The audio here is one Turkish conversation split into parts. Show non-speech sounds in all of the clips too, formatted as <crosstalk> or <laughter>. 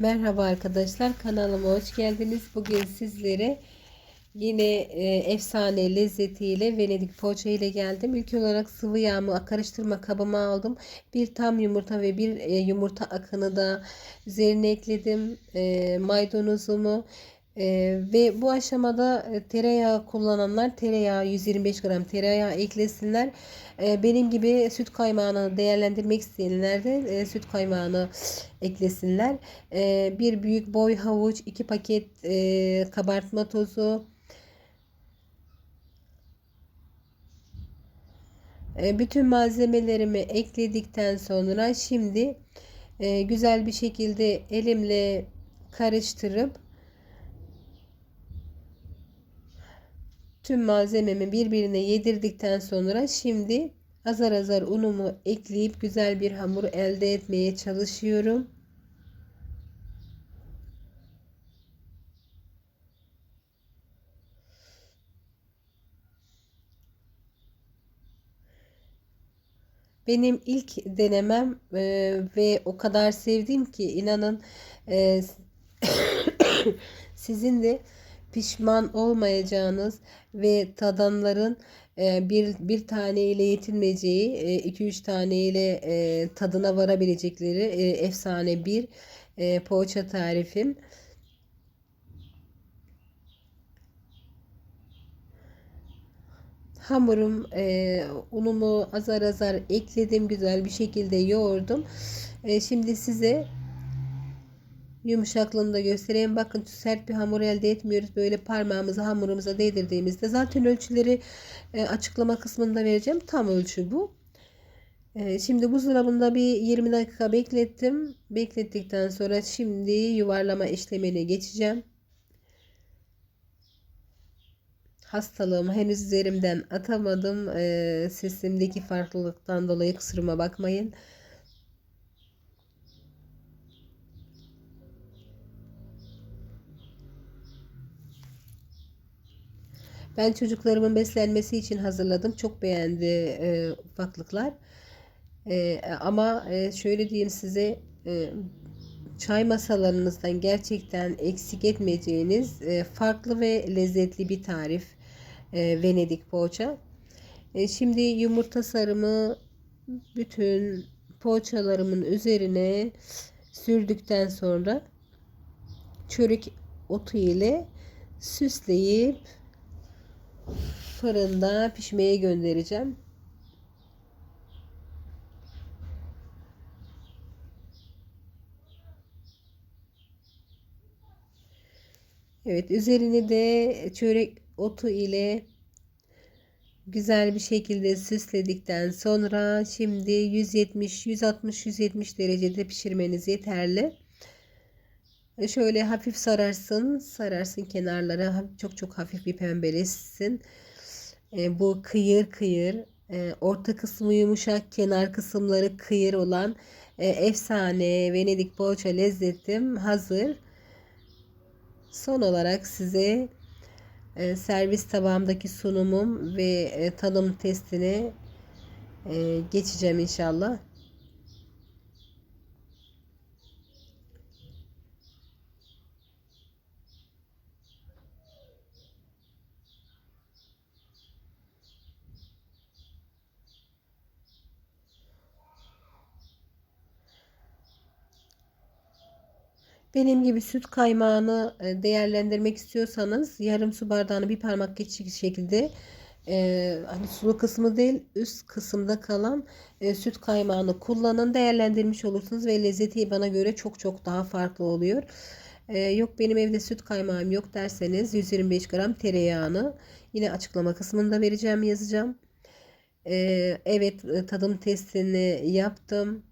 Merhaba arkadaşlar kanalıma hoş geldiniz. Bugün sizlere yine e, efsane lezzetiyle Venedik poğaça ile geldim. İlk olarak sıvı yağımı karıştırma kabıma aldım. Bir tam yumurta ve bir e, yumurta akını da üzerine ekledim. E, maydanozumu e, ve bu aşamada e, tereyağı kullananlar tereyağı 125 gram tereyağı eklesinler. E, benim gibi süt kaymağını değerlendirmek isteyenler de e, süt kaymağını eklesinler. E, bir büyük boy havuç, iki paket e, kabartma tozu, E, bütün malzemelerimi ekledikten sonra şimdi e, güzel bir şekilde elimle karıştırıp tüm malzememi birbirine yedirdikten sonra şimdi azar azar unumu ekleyip güzel bir hamur elde etmeye çalışıyorum. Benim ilk denemem e, ve o kadar sevdim ki inanın e, <coughs> sizin de pişman olmayacağınız ve tadanların e, bir, bir tane ile yetinmeyeceği, e, iki üç tane ile e, tadına varabilecekleri e, efsane bir e, poğaça tarifim. Hamurum, e, unumu azar azar ekledim. Güzel bir şekilde yoğurdum. E, şimdi size yumuşaklığını da göstereyim. Bakın sert bir hamur elde etmiyoruz. Böyle parmağımızı hamurumuza değdirdiğimizde zaten ölçüleri e, açıklama kısmında vereceğim. Tam ölçü bu. E, şimdi buzdolabında bir 20 dakika beklettim. Beklettikten sonra şimdi yuvarlama işlemine geçeceğim. hastalığımı henüz üzerimden atamadım. E, sesimdeki farklılıktan dolayı kusuruma bakmayın. Ben çocuklarımın beslenmesi için hazırladım. Çok beğendi e, ufaklıklar. E, ama e, şöyle diyeyim size e, çay masalarınızdan gerçekten eksik etmeyeceğiniz e, farklı ve lezzetli bir tarif. E, Venedik poğaça. E, şimdi yumurta sarımı bütün poğaçalarımın üzerine sürdükten sonra çörek otu ile süsleyip fırında pişmeye göndereceğim. Evet üzerine de çörek otu ile güzel bir şekilde süsledikten sonra şimdi 170 160 170 derecede pişirmeniz yeterli. E, şöyle hafif sararsın, sararsın kenarlara çok çok hafif bir pembeleşsin. E, bu kıyır kıyır, e, orta kısmı yumuşak, kenar kısımları kıyır olan e, efsane Venedik poğaça lezzetim hazır. Son olarak size e, servis tabağımdaki sunumum ve e, tadım testine e, geçeceğim inşallah. Benim gibi süt kaymağını e, değerlendirmek istiyorsanız yarım su bardağını bir parmak geçik şekilde e, hani sulu kısmı değil üst kısımda kalan e, süt kaymağını kullanın değerlendirmiş olursunuz ve lezzeti bana göre çok çok daha farklı oluyor. E, yok benim evde süt kaymağım yok derseniz 125 gram tereyağını yine açıklama kısmında vereceğim yazacağım. E, evet e, tadım testini yaptım.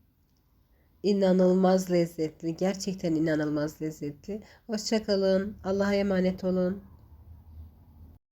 İnanılmaz lezzetli. Gerçekten inanılmaz lezzetli. Hoşçakalın. Allah'a emanet olun.